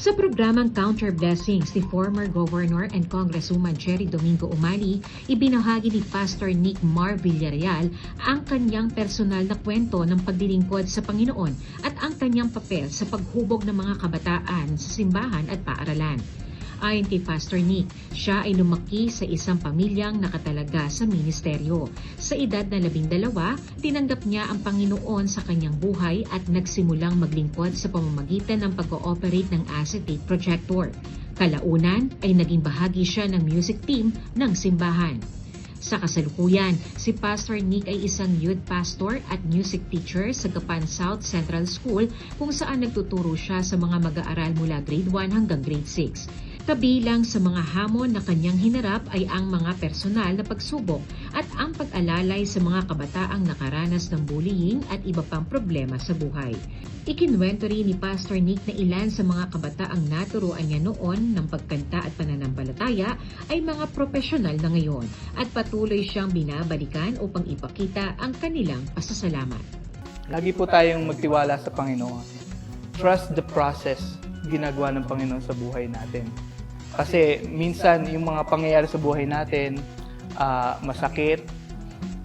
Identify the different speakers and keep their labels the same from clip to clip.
Speaker 1: Sa programang Counter Blessings ni former Governor and Congresswoman Cherry Domingo Umali, ibinahagi ni Pastor Nick Mar Villarreal ang kanyang personal na kwento ng paglilingkod sa Panginoon at ang kanyang papel sa paghubog ng mga kabataan sa simbahan at paaralan. Ayon kay Pastor Nick, siya ay lumaki sa isang pamilyang nakatalaga sa ministeryo. Sa edad na labing dalawa, tinanggap niya ang Panginoon sa kanyang buhay at nagsimulang maglingkod sa pamamagitan ng pag-ooperate ng acetate projector. Kalaunan ay naging bahagi siya ng music team ng simbahan. Sa kasalukuyan, si Pastor Nick ay isang youth pastor at music teacher sa Gapan South Central School kung saan nagtuturo siya sa mga mag-aaral mula grade 1 hanggang grade 6. Kabilang sa mga hamon na kanyang hinarap ay ang mga personal na pagsubok at ang pag-alalay sa mga kabataang nakaranas ng bullying at iba pang problema sa buhay. Ikinwento rin ni Pastor Nick na ilan sa mga kabataang naturuan niya noon ng pagkanta at pananampalataya ay mga profesional na ngayon at patuloy siyang binabalikan upang ipakita ang kanilang pasasalamat.
Speaker 2: Lagi po tayong magtiwala sa Panginoon. Trust the process ginagawa ng Panginoon sa buhay natin. Kasi minsan yung mga pangyayari sa buhay natin, ah, masakit,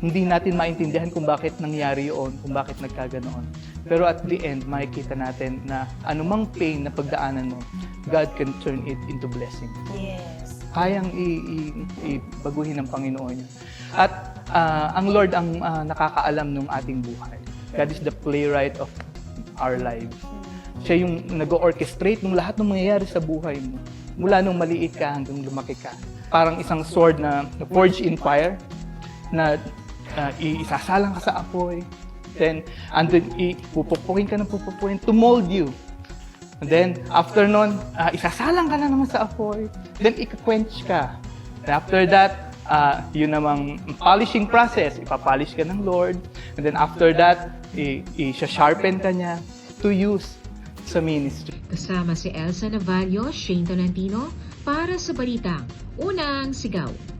Speaker 2: hindi natin maintindihan kung bakit nangyari yun, kung bakit nagkaganoon. Pero at the end, makikita natin na anumang pain na pagdaanan mo, God can turn it into blessing
Speaker 3: Yes.
Speaker 2: kayang ibaguhin ng Panginoon yun. At ah, ang Lord ang ah, nakakaalam ng ating buhay. God is the playwright of our lives. Siya yung nag-orchestrate ng lahat ng mangyayari sa buhay mo. Mula nung maliit ka hanggang lumaki ka. Parang isang sword na forged in fire na ah, isasalang ka sa apoy. Then, andun, ipupupukin ka ng pupupukin to mold you. And then, after nun, ah, isasalang ka na naman sa apoy. Then, ika-quench ka. And after that, ah, yun namang polishing process. Ipapolish ka ng Lord. And then, after that, i-sharpen ka niya to use sa ministry.
Speaker 1: Kasama si Elsa Navallo, Shane Tolentino para sa Balitang Unang Sigaw.